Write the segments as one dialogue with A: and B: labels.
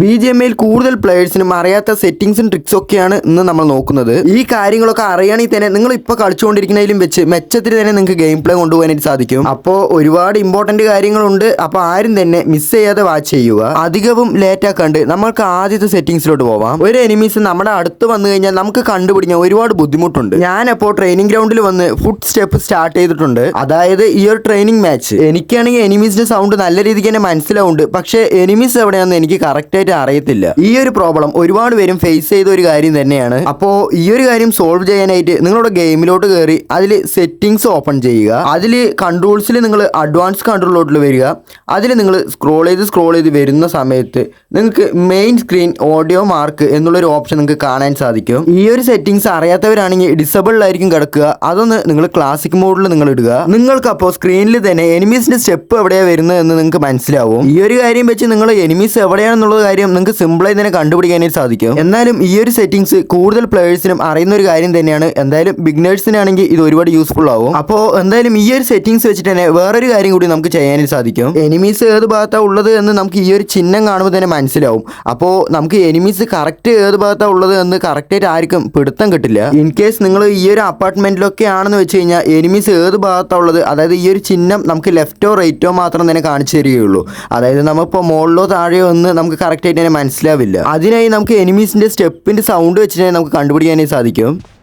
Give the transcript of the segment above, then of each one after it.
A: B G M ഐയിൽ കൂടുതൽ പ്ലേയേഴ്സിനും അറിയാത്ത സെറ്റിംഗ്സും ട്രിക്സും ഒക്കെയാണ് ഇന്ന് നമ്മൾ നോക്കുന്നത്. ഈ കാര്യങ്ങളൊക്കെ അറിയണമെങ്കിൽ തന്നെ നിങ്ങൾ ഇപ്പോൾ കളിച്ചുകൊണ്ടിരിക്കുന്നതിലും വെച്ച് മെച്ചത്തിൽ തന്നെ നിങ്ങൾക്ക് ഗെയിം പ്ലേ കൊണ്ടുപോകാനായിട്ട് സാധിക്കും. അപ്പോൾ ഒരുപാട് ഇമ്പോർട്ടന്റ് കാര്യങ്ങളുണ്ട്. അപ്പോൾ ആരും തന്നെ മിസ് ചെയ്യാതെ വാച്ച് ചെയ്യുക. അധികവും ലേറ്റ് ആക്കാണ്ട് നമ്മൾക്ക് ആദ്യത്തെ സെറ്റിംഗ്സിലോട്ട് പോവാം. ഒരു എനിമീസ് നമ്മുടെ അടുത്ത് വന്നു കഴിഞ്ഞാൽ നമുക്ക് കണ്ടുപിടിക്കാൻ ഒരുപാട് ബുദ്ധിമുട്ടുണ്ട്. ഞാനപ്പോൾ ട്രെയിനിങ് ഗ്രൗണ്ടിൽ വന്ന് ഫുഡ് സ്റ്റെപ്പ് സ്റ്റാർട്ട് ചെയ്തിട്ടുണ്ട്. അതായത് ഈ ഒരു ട്രെയിനിങ് മാച്ച് എനിക്കാണെങ്കിൽ എനിമീസിന്റെ സൗണ്ട് നല്ല രീതിക്ക് തന്നെ മനസ്സിലാവുന്നുണ്ട്. പക്ഷേ എനിമീസ് എവിടെയാണെന്ന് എനിക്ക് കറക്റ്റ് ആയിട്ട് അറിയത്തില്ല. ഈ ഒരു പ്രോബ്ലം ഒരുപാട് പേരും ഫേസ് ചെയ്ത ഒരു കാര്യം തന്നെയാണ്. അപ്പോ ഈ ഒരു കാര്യം സോൾവ് ചെയ്യാനായിട്ട് നിങ്ങളുടെ ഗെയിമിലോട്ട് കയറി അതിൽ സെറ്റിംഗ്സ് ഓപ്പൺ ചെയ്യുക അതിൽ കൺട്രോൾസിൽ നിങ്ങൾ അഡ്വാൻസ് കൺട്രോളിലോട്ട് വരിക അതിൽ നിങ്ങൾ സ്ക്രോൾ ചെയ്ത് സ്ക്രോൾ ചെയ്ത് വരുന്ന സമയത്ത് നിങ്ങൾക്ക് മെയിൻ സ്ക്രീൻ ഓഡിയോ മാർക്ക് എന്നുള്ളൊരു ഓപ്ഷൻ നിങ്ങൾക്ക് കാണാൻ സാധിക്കും. ഈ ഒരു സെറ്റിംഗ്സ് അറിയാത്തവരാണെങ്കിൽ ഡിസബിളിലായിരിക്കും കിടക്കുക. അതൊന്ന് നിങ്ങൾ ക്ലാസിക് മോഡിൽ നിങ്ങൾ ഇടുക. നിങ്ങൾക്ക് അപ്പോൾ സ്ക്രീനിൽ തന്നെ എനിമീസിന്റെ സ്റ്റെപ്പ് എവിടെയാണ് വരുന്നത് എന്ന് നിങ്ങൾക്ക് മനസ്സിലാവും. ഈ ഒരു കാര്യം വെച്ച് നിങ്ങൾ എനിമീസ് എവിടെയാണെന്നുള്ള കാര്യം നിങ്ങൾക്ക് സിമ്പിളായി തന്നെ കണ്ടുപിടിക്കാനായിട്ട് സാധിക്കും. എന്നാലും ഈ ഒരു സെറ്റിംഗ്സ് കൂടുതൽ പ്ലേയേഴ്സിനും അറിയുന്ന ഒരു കാര്യം തന്നെയാണ്. എന്തായാലും ബിഗ്നേഴ്സിനാണെങ്കിൽ ഇത് ഒരുപാട് യൂസ്ഫുൾ ആവും. അപ്പോൾ എന്തായാലും ഈ ഒരു സെറ്റിംഗ്സ് വെച്ചിട്ട് തന്നെ വേറൊരു കാര്യം കൂടി നമുക്ക് ചെയ്യാനായിട്ട് സാധിക്കും. എനിമീസ് ഏത് ഭാഗത്താണ് ഉള്ളത് എന്ന് നമുക്ക് ഈ ഒരു ചിഹ്നം കാണുമ്പോൾ തന്നെ മനസ്സിലാവും. അപ്പോൾ നമുക്ക് എനിമീസ് കറക്റ്റ് ഏത് ഭാഗത്താണ് ഉള്ളത് എന്ന് കറക്റ്റായിട്ട് ആർക്കും പിടുത്തം കിട്ടില്ല. ഇൻ കേസ് നിങ്ങൾ ഈ ഒരു അപ്പാർട്ട്മെന്റിലൊക്കെ ആണെന്ന് വെച്ച് കഴിഞ്ഞാൽ എനിമീസ് ഏത് ഭാഗത്താണ് ഉള്ളത് അതായത് ഈ ഒരു ചിഹ്നം നമുക്ക് ലെഫ്റ്റോ റൈറ്റോ മാത്രം തന്നെ കാണിച്ചു തരികയുള്ളൂ. അതായത് നമ്മളിപ്പോൾ മുകളിലോ താഴെയോ ഒന്ന് നമുക്ക് കറക്റ്റ് ആയിട്ട് തന്നെ മനസ്സിലാവില്ല. അതിനായി നമുക്ക് എനിമീസിന്റെ സ്റ്റെപ്പിന്റെ സൗണ്ട് വെച്ചിട്ട് നമുക്ക് കണ്ടുപിടിക്കാനായി സാധിക്കും.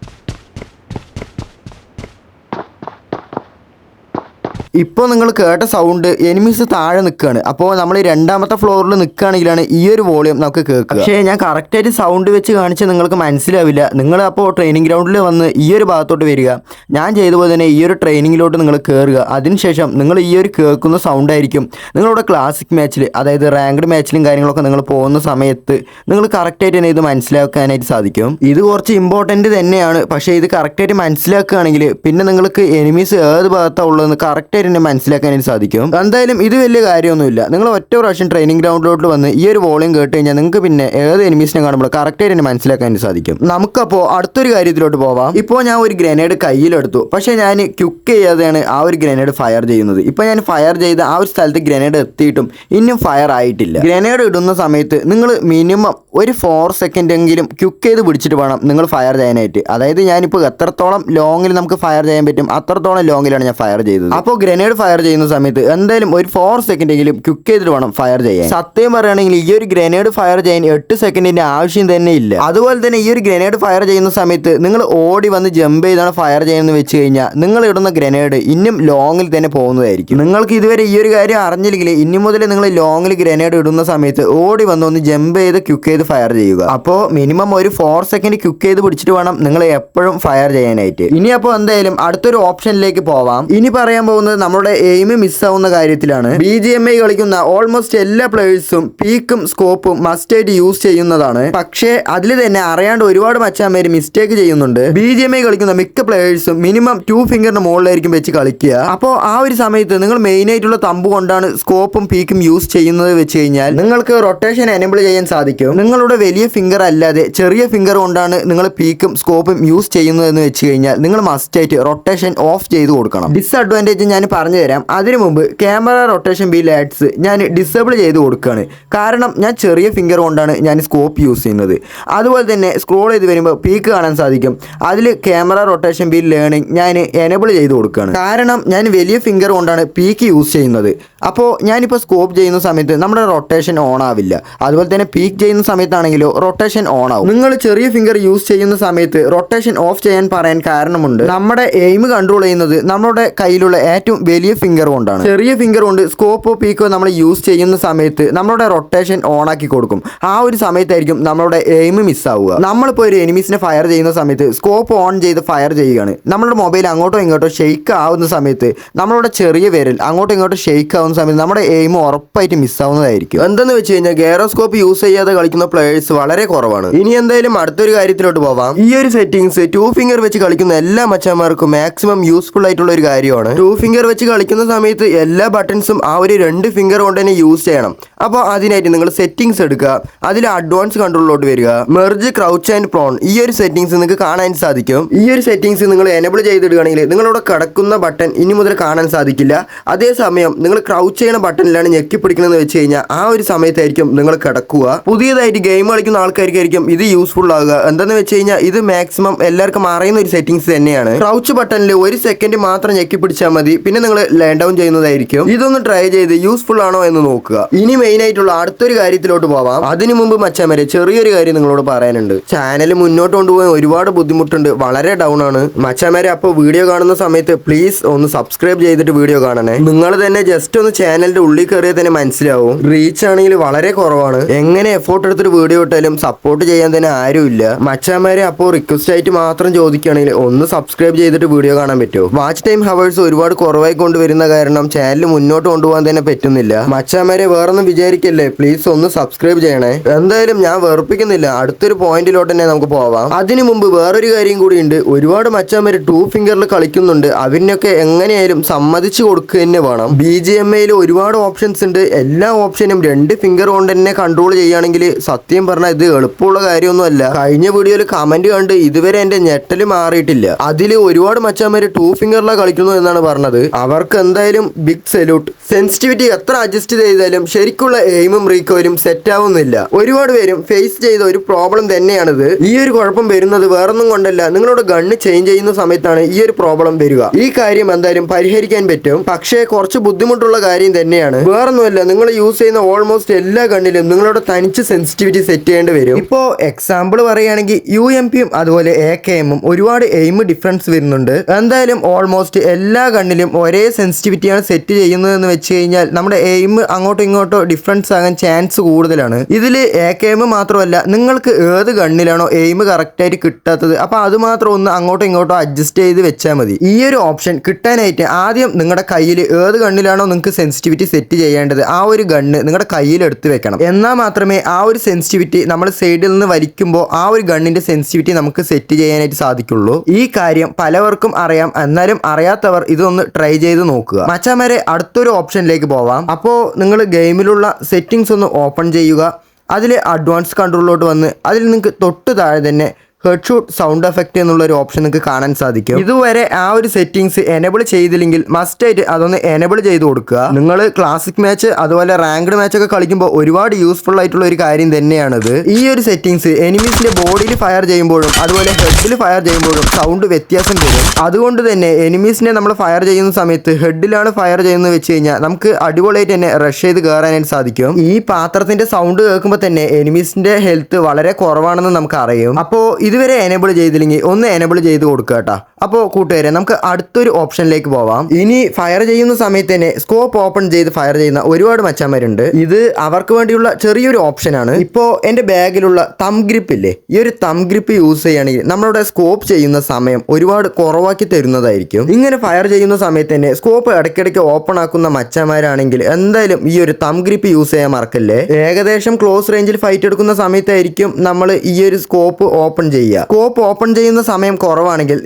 A: ഇപ്പോൾ നിങ്ങൾ കേട്ട സൗണ്ട് എനിമീസ് താഴെ നിൽക്കുകയാണ് അപ്പോൾ നമ്മൾ രണ്ടാമത്തെ ഫ്ലോറിൽ നിൽക്കുകയാണെങ്കിലാണ് ഈ ഒരു വോളിയം നമുക്ക് കേൾക്കുക. പക്ഷേ ഞാൻ കറക്റ്റായിട്ട് സൗണ്ട് വെച്ച് കാണിച്ചാൽ നിങ്ങൾക്ക് മനസ്സിലാവില്ല. നിങ്ങൾ അപ്പോൾ ട്രെയിനിങ് ഗ്രൗണ്ടിൽ വന്ന് ഈ ഒരു ഭാഗത്തോട്ട് വരിക. ഞാൻ ചെയ്ത തന്നെ ഈ ഒരു ട്രെയിനിങ്ങിലോട്ട് നിങ്ങൾ കയറുക അതിനുശേഷം നിങ്ങൾ ഈ ഒരു കേൾക്കുന്ന സൗണ്ട് ആയിരിക്കും. നിങ്ങളുടെ ക്ലാസിക് മാച്ചിൽ അതായത് റാങ്ക്ഡ് മാച്ചിലും കാര്യങ്ങളൊക്കെ നിങ്ങൾ പോകുന്ന സമയത്ത് നിങ്ങൾ കറക്റ്റായിട്ട് തന്നെ ഇത് മനസ്സിലാക്കാനായിട്ട് സാധിക്കും. ഇത് കുറച്ച് ഇമ്പോർട്ടന്റ് തന്നെയാണ്. പക്ഷേ ഇത് കറക്റ്റായിട്ട് മനസ്സിലാക്കുകയാണെങ്കിൽ പിന്നെ നിങ്ങൾക്ക് എനിമീസ് ഏത് ഭാഗത്താണ് ഉള്ളതെന്ന് കറക്റ്റായിട്ട് തന്നെ മനസ്സിലാക്കാനായിട്ട് സാധിക്കും. എന്തായാലും ഇത് വലിയ കാര്യമൊന്നുമില്ല. നിങ്ങൾ ഒറ്റ പ്രാവശ്യം ട്രെയിനിങ് ഗ്രൗണ്ടിലോട്ട് വന്ന് ഈ ഒരു വോളിയം കേട്ട് കഴിഞ്ഞാൽ നിങ്ങൾക്ക് പിന്നെ ഏത് എനിമീസിനെ കാണുമ്പോൾ കറക്റ്റായിട്ട് തന്നെ മനസ്സിലാക്കാനായിട്ട് സാധിക്കും. നമുക്കപ്പോൾ അടുത്തൊരു കാര്യത്തിലോട്ട് പോവാം. ഇപ്പോൾ ഞാൻ ഒരു ഗ്രനേഡ് കയ്യിലെടുത്തു. പക്ഷേ ഞാൻ ക്യുക്ക് ചെയ്യാതെയാണ് ആ ഒരു ഗ്രനേഡ് ഫയർ ചെയ്യുന്നത്. ഇപ്പോൾ ഞാൻ ഫയർ ചെയ്ത് ആ ഒരു സ്ഥലത്ത് ഗ്രനേഡ് എത്തിയിട്ടും ഇന്നും ഫയർ ആയിട്ടില്ല. ഗ്രനേഡ് ഇടുന്ന സമയത്ത് നിങ്ങൾ മിനിമം ഒരു ഫോർ സെക്കൻഡ് എങ്കിലും ക്യുക്ക് ചെയ്ത് പിടിച്ചിട്ട് വേണം നിങ്ങൾ ഫയർ ചെയ്യാനായിട്ട്. അതായത് ഞാനിപ്പോൾ എത്രത്തോളം ലോങ്ങിൽ നമുക്ക് ഫയർ ചെയ്യാൻ പറ്റും അത്രത്തോളം ലോങ്ങിലാണ് ഞാൻ ഫയർ ചെയ്തത്. അപ്പോൾ ഗ്രനേഡ് ഫയർ ചെയ്യുന്ന സമയത്ത് എന്തായാലും ഒരു ഫോർ സെക്കൻഡെങ്കിലും ക്യുക്ക് ചെയ്തിട്ട് വേണം ഫയർ ചെയ്യാൻ. സത്യം പറയുകയാണെങ്കിൽ ഈ ഒരു ഗ്രനേഡ് ഫയർ ചെയ്യാൻ എട്ട് സെക്കൻഡിന്റെ ആവശ്യം തന്നെ ഇല്ല. അതുപോലെ തന്നെ ഈ ഒരു ഗ്രനേഡ് ഫയർ ചെയ്യുന്ന സമയത്ത് നിങ്ങൾ ഓടി വന്ന് ജമ്പ് ചെയ്താണ് ഫയർ ചെയ്യുന്നത് വെച്ച് കഴിഞ്ഞാൽ നിങ്ങൾ ഇടുന്ന ഗ്രനേഡ് ഇന്നും ലോങ്ങിൽ തന്നെ പോകുന്നതായിരിക്കും. നിങ്ങൾക്ക് ഇതുവരെ ഈ ഒരു കാര്യം അറിഞ്ഞില്ലെങ്കിൽ ഇനി മുതൽ നിങ്ങൾ ലോങ്ങിൽ ഗ്രനേഡ് ഇടുന്ന സമയത്ത് ഓടി വന്ന് ഒന്ന് ജമ്പ് ചെയ്ത് ക്യുക്ക് ചെയ്ത് ഫയർ ചെയ്യുക. അപ്പോൾ മിനിമം ഒരു ഫോർ സെക്കൻഡ് ക്യുക്ക് ചെയ്ത് പിടിച്ചിട്ട് വേണം നിങ്ങൾ എപ്പോഴും ഫയർ ചെയ്യാനായിട്ട്. ഇനി അപ്പോൾ എന്തായാലും അടുത്തൊരു ഓപ്ഷനിലേക്ക് പോവാം. ഇനി പറയാൻ പോകുന്നത് നമ്മുടെ എയിം മിസ്സാവുന്ന കാര്യത്തിലാണ്. ബി ജി എം ഐ കളിക്കുന്ന ഓൾമോസ്റ്റ് എല്ലാ പ്ലേയേഴ്സും പീക്കും സ്കോപ്പും മസ്റ്റായിട്ട് യൂസ് ചെയ്യുന്നതാണ്. പക്ഷേ അതിൽ തന്നെ അറിയാണ്ട് ഒരുപാട് മച്ചാന്മാര് മിസ്റ്റേക്ക് ചെയ്യുന്നുണ്ട്. ബി ജി എം ഐ കളിക്കുന്ന മിക്ക പ്ലേയേഴ്സും മിനിമം ടു ഫിംഗറിന് മുകളിലായിരിക്കും വെച്ച് കളിക്കുക. അപ്പോൾ ആ ഒരു സമയത്ത് നിങ്ങൾ മെയിൻ ആയിട്ടുള്ള തമ്പ് കൊണ്ടാണ് സ്കോപ്പും പീക്കും യൂസ് ചെയ്യുന്നത് വെച്ച് കഴിഞ്ഞാൽ നിങ്ങൾക്ക് റൊട്ടേഷൻ എനേബിൾ ചെയ്യാൻ സാധിക്കും. നിങ്ങളുടെ വലിയ ഫിംഗർ അല്ലാതെ ചെറിയ ഫിംഗർ കൊണ്ടാണ് നിങ്ങൾ പീക്കും സ്കോപ്പും യൂസ് ചെയ്യുന്നതെന്ന് വെച്ച് കഴിഞ്ഞാൽ നിങ്ങൾ മസ്റ്റായിട്ട് റൊട്ടേഷൻ ഓഫ് ചെയ്ത് കൊടുക്കണം. ഡിസ്അഡ്വാന്റേജ് ഞാൻ പറഞ്ഞു തരാം അതിനു മുമ്പ് ക്യാമറ റൊട്ടേഷൻ ബി ലാറ്റ്സ് ഞാൻ ഡിസേബിൾ ചെയ്ത് കൊടുക്കുകയാണ്. കാരണം ഞാൻ ചെറിയ ഫിംഗർ കൊണ്ടാണ് ഞാൻ സ്കോപ്പ് യൂസ് ചെയ്യുന്നത്. അതുപോലെ തന്നെ സ്ക്രോൾ ചെയ്ത് വരുമ്പോൾ പീക്ക് കാണാൻ സാധിക്കും. അതിൽ ക്യാമറ റൊട്ടേഷൻ ബി ലേണിംഗ് ഞാൻ എനേബിൾ ചെയ്ത് കൊടുക്കുകയാണ്. കാരണം ഞാൻ വലിയ ഫിംഗർ കൊണ്ടാണ് പീക്ക് യൂസ് ചെയ്യുന്നത്. അപ്പോൾ ഞാനിപ്പോൾ സ്കോപ്പ് ചെയ്യുന്ന സമയത്ത് നമ്മുടെ റൊട്ടേഷൻ ഓൺ ആവില്ല. അതുപോലെ തന്നെ പീക്ക് ചെയ്യുന്ന സമയത്താണെങ്കിലോ റൊട്ടേഷൻ ഓൺ ആവും. നിങ്ങൾ ചെറിയ ഫിംഗർ യൂസ് ചെയ്യുന്ന സമയത്ത് റൊട്ടേഷൻ ഓഫ് ചെയ്യാൻ പറയാൻ കാരണമുണ്ട്. നമ്മുടെ എയിം കൺട്രോൾ ചെയ്യുന്നത് നമ്മുടെ കയ്യിലുള്ള ഏറ്റവും വലിയ ഫിംഗർ കൊണ്ടാണ് ചെറിയ ഫിംഗർ കൊണ്ട് സ്കോപ്പോ പീക്കോ നമ്മൾ യൂസ് ചെയ്യുന്ന സമയത്ത് നമ്മളുടെ റൊട്ടേഷൻ ഓൺ ആക്കി കൊടുക്കും. ആ ഒരു സമയത്തായിരിക്കും നമ്മളുടെ എയിം മിസ്സാവുക നമ്മളിപ്പോൾ ഒരു എനിമീസിനെ ഫയർ ചെയ്യുന്ന സമയത്ത് സ്കോപ്പ് ഓൺ ചെയ്ത് ഫയർ ചെയ്യുകയാണ്. നമ്മുടെ മൊബൈൽ അങ്ങോട്ടോ ഇങ്ങോട്ടോ ഷെയ്ക്ക് ആവുന്ന സമയത്ത് നമ്മളുടെ ചെറിയ വിരൽ അങ്ങോട്ടോ ഇങ്ങോട്ടോ ഷെയ്ക്ക് ആവുന്ന സമയത്ത് നമ്മുടെ എയിം ഉറപ്പായിട്ട് മിസ്സാവുന്നതായിരിക്കും എന്തെന്ന് വെച്ച് കഴിഞ്ഞാൽ ഗെയറോസ്കോപ്പ് യൂസ് ചെയ്യാതെ കളിക്കുന്ന പ്ലേയേഴ്സ് വളരെ കുറവാണ്. ഇനി എന്തായാലും അടുത്തൊരു കാര്യത്തിലോട്ട് പോവാം. ഈ ഒരു സെറ്റിംഗ്സ് ടു ഫിംഗർ വെച്ച് കളിക്കുന്ന എല്ലാ മച്ചന്മാർക്കും മാക്സിമം യൂസ്ഫുൾ ആയിട്ടുള്ള ഒരു കാര്യമാണ്. ടു ഫിംഗർ വെച്ച് കളിക്കുന്ന സമയത്ത് എല്ലാ ബട്ടൺസും ആ ഒരു രണ്ട് ഫിംഗർ കൊണ്ട് തന്നെ യൂസ് ചെയ്യണം. അപ്പോൾ അതിനായിട്ട് നിങ്ങൾ സെറ്റിംഗ്സ് എടുക്കുക. അതിൽ അഡ്വാൻസ് കൺട്രോളിലോട്ട് വരിക. മെർജ് ക്രൗച്ച് ആൻഡ് പ്രോൺ ഈ ഒരു സെറ്റിംഗ്സ് നിങ്ങൾക്ക് കാണാൻ സാധിക്കും. ഈ ഒരു സെറ്റിംഗ്സ് നിങ്ങൾ എനബിൾ ചെയ്തിടുകയാണെങ്കിൽ നിങ്ങളിവിടെ കിടക്കുന്ന ബട്ടൺ ഇനി മുതൽ കാണാൻ സാധിക്കില്ല. അതേസമയം നിങ്ങൾ ക്രൗച്ച് ചെയ്യുന്ന ബട്ടണിലാണ് ഞെക്കി പിടിക്കണമെന്ന് വെച്ച് കഴിഞ്ഞാൽ ആ ഒരു സമയത്തായിരിക്കും നിങ്ങൾ കിടക്കുക. പുതിയതായിട്ട് ഗെയിം കളിക്കുന്ന ആൾക്കാർക്കായിരിക്കും ഇത് യൂസ്ഫുൾ ആകുക. എന്താണെന്ന് വെച്ച് കഴിഞ്ഞാൽ ഇത് മാക്സിമം എല്ലാവർക്കും അറിയുന്ന ഒരു സെറ്റിംഗ്സ് തന്നെയാണ്. ക്രൗച്ച് ബട്ടണിൽ ഒരു സെക്കൻഡ് മാത്രം ഞെക്കി പിടിച്ചാൽ മതി. പിന്നെ നിങ്ങൾ ലാൻഡ് ഡൗൺ ചെയ്യുന്നതായിരിക്കും. ഇതൊന്ന് ട്രൈ ചെയ്ത് യൂസ്ഫുൾ ആണോ എന്ന് നോക്കുക. ഇനി മെയിൻ ആയിട്ടുള്ള അടുത്തൊരു കാര്യത്തിലോട്ട് പോവാം. അതിനു മുമ്പ് മച്ചാമരെ ചെറിയൊരു കാര്യം നിങ്ങളോട് പറയാനുണ്ട്. ചാനൽ മുന്നോട്ട് കൊണ്ടുപോകാൻ ഒരുപാട് ബുദ്ധിമുട്ടുണ്ട്. വളരെ ഡൗൺ ആണ്. മച്ചാമരെ അപ്പോൾ വീഡിയോ കാണുന്ന സമയത്ത് പ്ലീസ് ഒന്ന് സബ്സ്ക്രൈബ് ചെയ്തിട്ട് വീഡിയോ കാണണേ. നിങ്ങൾ തന്നെ ജസ്റ്റ് ഒന്ന് ചാനലിന്റെ ഉള്ളിൽ കയറിയാൽ തന്നെ മനസ്സിലാവും. റീച്ച് ആണെങ്കിൽ വളരെ കുറവാണ്. എങ്ങനെ എഫോർട്ട് എടുത്തിട്ട് വീഡിയോ ഇട്ടാലും സപ്പോർട്ട് ചെയ്യാൻ തന്നെ ആരുമില്ല. മച്ചാമാരെ അപ്പോൾ റിക്വസ്റ്റ് ആയിട്ട് മാത്രം ചോദിക്കുകയാണെങ്കിൽ ഒന്ന് സബ്സ്ക്രൈബ് ചെയ്തിട്ട് വീഡിയോ കാണാൻ പറ്റുമോ? വാച്ച് ടൈം ഹവേഴ്സ് ഒരുപാട് കുറവായി കൊണ്ടുവരുന്ന കാരണം ചാനൽ മുന്നോട്ട് കൊണ്ടുപോകാൻ തന്നെ പറ്റുന്നില്ല. മച്ചാമാരെ വേറൊന്നും വിചാരിക്കല്ലേ? പ്ലീസ് ഒന്ന് സബ്സ്ക്രൈബ് ചെയ്യണേ. എന്തായാലും ഞാൻ വെറുപ്പിക്കുന്നില്ല. അടുത്തൊരു പോയിന്റിലോട്ട് തന്നെ നമുക്ക് പോവാം. അതിനു മുമ്പ് വേറൊരു കാര്യം കൂടി ഉണ്ട്. ഒരുപാട് മച്ചാമാര് ടൂ ഫിംഗറിൽ കളിക്കുന്നുണ്ട്. അവരിനൊക്കെ എങ്ങനെയായാലും സമ്മതിച്ചു കൊടുക്കുക തന്നെ വേണം. ബി ജി എം ഐയിൽ ഒരുപാട് ഓപ്ഷൻസ് ഉണ്ട്. എല്ലാ ഓപ്ഷനും രണ്ട് ഫിംഗർ കൊണ്ട് തന്നെ കൺട്രോൾ ചെയ്യുകയാണെങ്കിൽ സത്യം പറഞ്ഞാൽ ഇത് എളുപ്പമുള്ള കാര്യമൊന്നുമല്ല. കഴിഞ്ഞ വീഡിയോയിൽ കമന്റ് കണ്ട് ഇതുവരെ എന്റെ ഞെട്ടൽ മാറിയിട്ടില്ല. അതിൽ ഒരുപാട് മച്ചാമാര് ടൂ ഫിംഗറിലാണ് കളിക്കുന്നു എന്നാണ് പറഞ്ഞത്. അവർക്ക് എന്തായാലും ബിഗ് സല്യൂട്ട് സെൻസിറ്റിവിറ്റി എത്ര അഡ്ജസ്റ്റ് ചെയ്താലും ശരിക്കുള്ള എയിമും റീകോയിലും സെറ്റ് ആവുന്നില്ല. ഒരുപാട് പേരും ഫേസ് ചെയ്ത ഒരു പ്രോബ്ലം തന്നെയാണിത്. ഈ ഒരു കുഴപ്പം വരുന്നത് വേറൊന്നും കൊണ്ടല്ല. നിങ്ങളോട് ഗണ്ണ് ചേഞ്ച് ചെയ്യുന്ന സമയത്താണ് ഈ ഒരു പ്രോബ്ലം വരിക. ഈ കാര്യം എന്തായാലും പരിഹരിക്കാൻ പറ്റും. പക്ഷേ കുറച്ച് ബുദ്ധിമുട്ടുള്ള കാര്യം തന്നെയാണ്. വേറൊന്നുമല്ല നിങ്ങൾ യൂസ് ചെയ്യുന്ന ഓൾമോസ്റ്റ് എല്ലാ ഗണ്ണിലും നിങ്ങളുടെ തനിച്ച് സെൻസിറ്റിവിറ്റി സെറ്റ് ചെയ്യേണ്ടി വരും. ഇപ്പോ എക്സാമ്പിൾ പറയുകയാണെങ്കിൽ യു എം പിയും അതുപോലെ എ കെ എമ്മും ഒരുപാട് എയിം ഡിഫറൻസ് വരുന്നുണ്ട്. എന്തായാലും ഓൾമോസ്റ്റ് എല്ലാ ഗണ്ണിലും ഒരേ സെൻസിറ്റിവിറ്റിയാണ് സെറ്റ് ചെയ്യുന്നതെന്ന് വെച്ച് കഴിഞ്ഞാൽ നമ്മുടെ എയിം അങ്ങോട്ടോ ഇങ്ങോട്ടോ ഡിഫറൻസ് ആകാൻ ചാൻസ് കൂടുതലാണ്. ഇതിൽ എ കെ എം മാത്രമല്ല നിങ്ങൾക്ക് ഏത് ഗണ്ണിലാണോ എയിം കറക്റ്റായിട്ട് കിട്ടാത്തത് അപ്പോൾ അത് മാത്രം ഒന്ന് അങ്ങോട്ടോ ഇങ്ങോട്ടോ അഡ്ജസ്റ്റ് ചെയ്ത് വെച്ചാൽ മതി. ഈ ഒരു ഓപ്ഷൻ കിട്ടാനായിട്ട് ആദ്യം നിങ്ങളുടെ കയ്യിൽ ഏത് ഗണ്ണിലാണോ നിങ്ങൾക്ക് സെൻസിറ്റിവിറ്റി സെറ്റ് ചെയ്യേണ്ടത് ആ ഒരു ഗണ്ണ് നിങ്ങളുടെ കയ്യിൽ എടുത്ത് വെക്കണം. എന്നാൽ മാത്രമേ ആ ഒരു സെൻസിറ്റിവിറ്റി നമ്മൾ സൈഡിൽ നിന്ന് വലിക്കുമ്പോൾ ആ ഒരു ഗണ്ണിന്റെ സെൻസിറ്റിവിറ്റി നമുക്ക് സെറ്റ് ചെയ്യാനായിട്ട് സാധിക്കുള്ളൂ. ഈ കാര്യം പലവർക്കും അറിയാം എന്നാലും അറിയാത്തവർ ഇതൊന്ന് ട്രൈ ചെയ്ത് നോക്കുക. മച്ചാമാരെ അടുത്തൊരു ഓപ്ഷനിലേക്ക് പോവാം. അപ്പോൾ നിങ്ങൾ ഗെയിമിലുള്ള സെറ്റിംഗ്സ് ഒന്ന് ഓപ്പൺ ചെയ്യുക. അതിൽ അഡ്വാൻസ് കൺട്രോളിലോട്ട് വന്ന് അതിൽ നിങ്ങൾക്ക് തൊട്ട് താഴെ തന്നെ ഹെഡ് ഷൂട്ട് സൗണ്ട് എഫക്റ്റ് എന്നുള്ള ഒരു ഓപ്ഷൻ നിങ്ങൾക്ക് കാണാൻ സാധിക്കും. ഇതുവരെ ആ ഒരു സെറ്റിംഗ്സ് എനേബിൾ ചെയ്തില്ലെങ്കിൽ മസ്റ്റ് ആയിട്ട് അതൊന്ന് എനേബിൾ ചെയ്ത് കൊടുക്കുക. നിങ്ങൾ ക്ലാസിക് മാച്ച് അതുപോലെ റാങ്ക്ഡ് മാച്ച് ഒക്കെ കളിക്കുമ്പോൾ ഒരുപാട് യൂസ്ഫുൾ ആയിട്ടുള്ള ഒരു കാര്യം തന്നെയാണത്. ഈ ഒരു സെറ്റിംഗ്സ് എനിമീസിന്റെ ബോഡിയിൽ ഫയർ ചെയ്യുമ്പോഴും അതുപോലെ ഹെഡിൽ ഫയർ ചെയ്യുമ്പോഴും സൗണ്ട് വ്യത്യാസം വരും. അതുകൊണ്ട് തന്നെ എനിമീസിനെ നമ്മൾ ഫയർ ചെയ്യുന്ന സമയത്ത് ഹെഡിലാണ് ഫയർ ചെയ്യുന്നത് വെച്ച് കഴിഞ്ഞാൽ നമുക്ക് അടിപൊളിയായിട്ട് തന്നെ റഷ് ചെയ്ത് കയറാനായിട്ട് സാധിക്കും. ഈ പാത്രത്തിന്റെ സൗണ്ട് കേൾക്കുമ്പോൾ തന്നെ എനിമീസിന്റെ ഹെൽത്ത് വളരെ കുറവാണെന്ന് നമുക്ക് അറിയും. അപ്പോൾ ഇതുവരെ എനേബിൾ ചെയ്തില്ലെങ്കിൽ ഒന്ന് എനേബിൾ ചെയ്ത് കൊടുക്കുക കേട്ടോ അപ്പോൾ കൂട്ടുകാരെ നമുക്ക് അടുത്തൊരു ഓപ്ഷനിലേക്ക് പോവാം. ഇനി ഫയർ ചെയ്യുന്ന സമയത്ത് തന്നെ സ്കോപ്പ് ഓപ്പൺ ചെയ്ത് ഫയർ ചെയ്യുന്ന ഒരുപാട് മച്ചാന്മാരുണ്ട്. ഇത് അവർക്ക് വേണ്ടിയുള്ള ചെറിയൊരു ഓപ്ഷനാണ് ഇപ്പോൾ എന്റെ ബാഗിലുള്ള തം ഗ്രിപ്പ് ഇല്ലേ? ഈ ഒരു തം ഗ്രിപ്പ് യൂസ് ചെയ്യുകയാണെങ്കിൽ നമ്മളുടെ സ്കോപ്പ് ചെയ്യുന്ന സമയം ഒരുപാട് കുറവാക്കി തരുന്നതായിരിക്കും. ഇങ്ങനെ ഫയർ ചെയ്യുന്ന സമയത്ത് തന്നെ സ്കോപ്പ് ഇടയ്ക്കിടയ്ക്ക് ഓപ്പൺ ആക്കുന്ന മച്ചാന്മാരാണെങ്കിൽ എന്തായാലും ഈ ഒരു തം ഗ്രിപ്പ് യൂസ് ചെയ്യാൻ മറക്കല്ലേ? ഏകദേശം ക്ലോസ് റേഞ്ചിൽ ഫൈറ്റ് എടുക്കുന്ന സമയത്തായിരിക്കും നമ്മൾ ഈ ഒരു സ്കോപ്പ് ഓപ്പൺ ചെയ്യുക. സ്കോപ്പ് ഓപ്പൺ ചെയ്യുന്ന സമയം കുറവാണെങ്കിൽ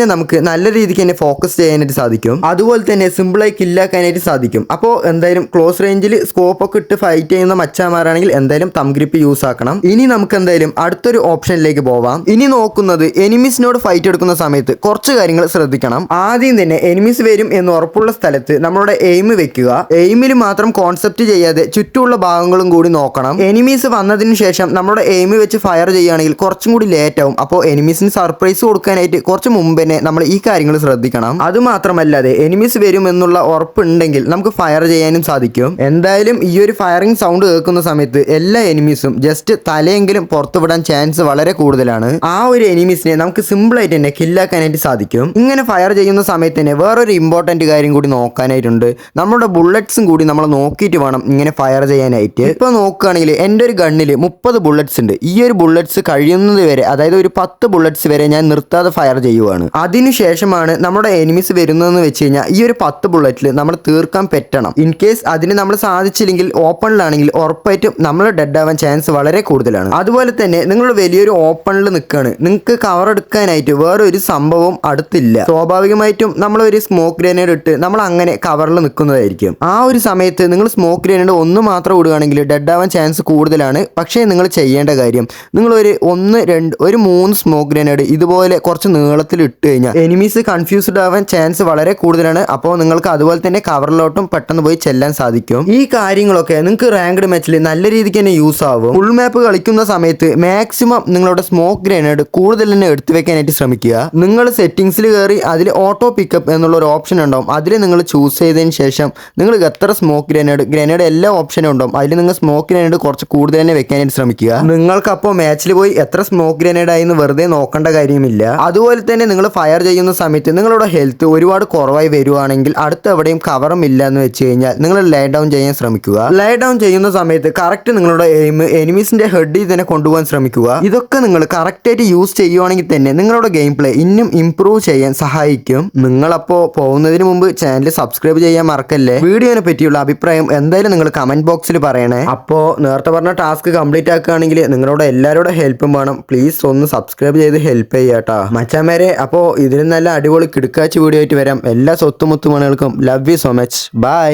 A: എനിമീസിനെ നമുക്ക് നല്ല രീതിക്ക് തന്നെ ഫോക്കസ് ചെയ്യാനായിട്ട് സാധിക്കും. അതുപോലെ തന്നെ സിമ്പിളായി കില്ലാക്കാനായിട്ട് സാധിക്കും. അപ്പോൾ എന്തായാലും ക്ലോസ് റേഞ്ചിൽ സ്കോപ്പ് ഒക്കെ ഇട്ട് ഫൈറ്റ് ചെയ്യുന്ന മച്ചാമാരാണെങ്കിൽ എന്തായാലും തം ഗ്രിപ്പ് യൂസ് ആക്കണം. ഇനി നമുക്ക് എന്തായാലും അടുത്തൊരു ഓപ്ഷനിലേക്ക് പോവാം. ഇനി നോക്കുന്നത് എനിമീസിനോട് ഫൈറ്റ് എടുക്കുന്ന സമയത്ത് കുറച്ച് കാര്യങ്ങൾ ശ്രദ്ധിക്കണം. ആദ്യം തന്നെ എനിമീസ് വരും എന്ന് ഉറപ്പുള്ള സ്ഥലത്ത് നമ്മളുടെ എയിം വെക്കുക. എയിമിൽ മാത്രം കോൺസെപ്റ്റ് ചെയ്യാതെ ചുറ്റുമുള്ള ഭാഗങ്ങളും കൂടി നോക്കണം. എനിമീസ് വന്നതിന് ശേഷം നമ്മുടെ എയിം വെച്ച് ഫയർ ചെയ്യുകയാണെങ്കിൽ കുറച്ചും കൂടി ലേറ്റ് ആവും. അപ്പോൾ എനിമീസിന് സർപ്രൈസ് കൊടുക്കാനായിട്ട് കുറച്ച് മുമ്പ് തന്നെ നമ്മൾ ഈ കാര്യങ്ങൾ ശ്രദ്ധിക്കണം. അത് മാത്രമല്ലാതെ എനിമീസ് വരും എന്നുള്ള ഉറപ്പുണ്ടെങ്കിൽ നമുക്ക് ഫയർ ചെയ്യാനും സാധിക്കും. എന്തായാലും ഈ ഒരു ഫയറിംഗ് സൗണ്ട് കേൾക്കുന്ന സമയത്ത് എല്ലാ എനിമീസും ജസ്റ്റ് തലയെങ്കിലും പുറത്തുവിടാൻ ചാൻസ് വളരെ കൂടുതലാണ്. ആ ഒരു എനിമീസിനെ നമുക്ക് സിമ്പിൾ ആയിട്ട് തന്നെ കില്ലാക്കാനായിട്ട് സാധിക്കും. ഇങ്ങനെ ഫയർ ചെയ്യുന്ന സമയത്ത് തന്നെ വേറൊരു ഇമ്പോർട്ടന്റ് കാര്യം കൂടി നോക്കാനായിട്ടുണ്ട്. നമ്മുടെ ബുള്ളറ്റ്സും കൂടി നമ്മൾ നോക്കിയിട്ട് വേണം ഇങ്ങനെ ഫയർ ചെയ്യാനായിട്ട്. ഇപ്പൊ നോക്കുകയാണെങ്കിൽ എന്റെ ഒരു ഗണ്ണിൽ മുപ്പത് ബുള്ളറ്റ്സ് ഉണ്ട്. ഈ ഒരു ബുള്ളറ്റ്സ് കഴിയുന്നത് വരെ അതായത് ഒരു പത്ത് ബുള്ളറ്റ്സ് വരെ ഞാൻ നിർത്താതെ ഫയർ ചെയ്യുവാണ്. അതിനുശേഷമാണ് നമ്മുടെ എനിമീസ് വരുന്നതെന്ന് വെച്ച് കഴിഞ്ഞാൽ ഈ ഒരു പത്ത് ബുള്ളറ്റിൽ നമ്മൾ തീർക്കാൻ പറ്റണം. ഇൻ കേസ് അതിന് നമ്മൾ സാധിച്ചില്ലെങ്കിൽ ഓപ്പണിലാണെങ്കിൽ ഉറപ്പായിട്ടും നമ്മൾ ഡെഡ് ആവാൻ ചാൻസ് വളരെ കൂടുതലാണ്. അതുപോലെ തന്നെ നിങ്ങൾ വലിയൊരു ഓപ്പണിൽ നിൽക്കുകയാണ് നിങ്ങൾക്ക് കവർ എടുക്കാനായിട്ട് വേറെ ഒരു സംഭവം അടുത്തില്ല. സ്വാഭാവികമായിട്ടും നമ്മൾ ഒരു സ്മോക്ക് ഗ്രനേഡ് ഇട്ട് നമ്മൾ അങ്ങനെ കവറിൽ നിൽക്കുന്നതായിരിക്കും ആ ഒരു സമയത്ത് നിങ്ങൾ സ്മോക്ക് ഗ്രനേഡ് ഒന്ന് മാത്രം ഇടുകയാണെങ്കിൽ ഡെഡ് ആവാൻ ചാൻസ് കൂടുതലാണ്. പക്ഷേ നിങ്ങൾ ചെയ്യേണ്ട കാര്യം നിങ്ങൾ ഒരു ഒന്ന് രണ്ട് ഒരു മൂന്ന് സ്മോക്ക് ഗ്രനേഡ് ഇതുപോലെ കുറച്ച് നീളത്തിൽ ഇട്ട് കഴിഞ്ഞാൽ എനിമീസ് കൺഫ്യൂസ്ഡ് ആവാൻ ചാൻസ് വളരെ കൂടുതലാണ്. അപ്പോൾ നിങ്ങൾക്ക് അതുപോലെ തന്നെ കവറിലോട്ടും പെട്ടെന്ന് പോയി ചെല്ലാൻ സാധിക്കും. ഈ കാര്യങ്ങളൊക്കെ നിങ്ങൾക്ക് റാങ്ക്ഡ് മാച്ചിൽ നല്ല രീതിക്ക് തന്നെ യൂസ് ആവും. ഫുൾ മാപ്പ് കളിക്കുന്ന സമയത്ത് മാക്സിമം നിങ്ങളുടെ സ്മോക്ക് ഗ്രനേഡ് കൂടുതൽ തന്നെ എടുത്തു വെക്കാനായിട്ട് ശ്രമിക്കുക. നിങ്ങൾ സെറ്റിംഗ്സിൽ കയറി അതിൽ ഓട്ടോ പിക്കപ്പ് എന്നുള്ള ഒരു ഓപ്ഷൻ ഉണ്ടാവും. അതിൽ നിങ്ങൾ ചൂസ് ചെയ്തതിന് ശേഷം നിങ്ങൾ എത്ര സ്മോക്ക് ഗ്രനേഡ് ഗ്രനേഡ് എല്ലാ ഓപ്ഷനും ഉണ്ടാവും. അതിൽ നിങ്ങൾ സ്മോക്ക് ഗ്രനേഡ് കുറച്ച് കൂടുതൽ തന്നെ വെക്കാനായിട്ട് ശ്രമിക്കുക. നിങ്ങൾക്കപ്പോൾ മാച്ചിൽ പോയി എത്ര സ്മോക്ക് ഗ്രനേഡ് ആയി എന്ന് വെറുതെ നോക്കേണ്ട കാര്യമില്ല. അതുപോലെ തന്നെ നിങ്ങൾ ഫയർ ചെയ്യുന്ന സമയത്ത് നിങ്ങളുടെ ഹെൽത്ത് ഒരുപാട് കുറവായി വരുവാണെങ്കിൽ അടുത്ത് എവിടെയും കവറും ഇല്ല എന്ന് വെച്ച് കഴിഞ്ഞാൽ നിങ്ങൾ ലേ ഡൗൺ ചെയ്യാൻ ശ്രമിക്കുക. ലേ ഡൗൺ ചെയ്യുന്ന സമയത്ത് കറക്റ്റ് നിങ്ങളുടെ എയിം എനിമീസിന്റെ ഹെഡിൽ തന്നെ കൊണ്ടുപോകാൻ ശ്രമിക്കുക. ഇതൊക്കെ നിങ്ങൾ കറക്റ്റായിട്ട് യൂസ് ചെയ്യുവാണെങ്കിൽ തന്നെ നിങ്ങളുടെ ഗെയിം പ്ലേ ഇന്നും ഇംപ്രൂവ് ചെയ്യാൻ സഹായിക്കും. നിങ്ങളപ്പോൾ പോകുന്നതിന് മുമ്പ് ചാനൽ സബ്സ്ക്രൈബ് ചെയ്യാൻ മറക്കല്ലേ? വീഡിയോനെ പറ്റിയുള്ള അഭിപ്രായം എന്തായാലും നിങ്ങൾ കമന്റ് ബോക്സിൽ പറയണേ. അപ്പോ നേരത്തെ പറഞ്ഞ ടാസ്ക് കംപ്ലീറ്റ് ആക്കുകയാണെങ്കിൽ നിങ്ങളുടെ എല്ലാവരുടെ ഹെൽപ്പും വേണം. പ്ലീസ് ഒന്ന് സബ്സ്ക്രൈബ് ചെയ്ത് ഹെൽപ്പ് ചെയ്യാട്ടോ. മച്ചാമാരെ അപ്പോൾ ഇതിന് നല്ല അടിപൊളി കിടക്കാച്ച് വീഡിയോ ആയിട്ട് വരാം. എല്ലാ സ്വത്തുമുത്തുമണികൾക്കും love you so much bye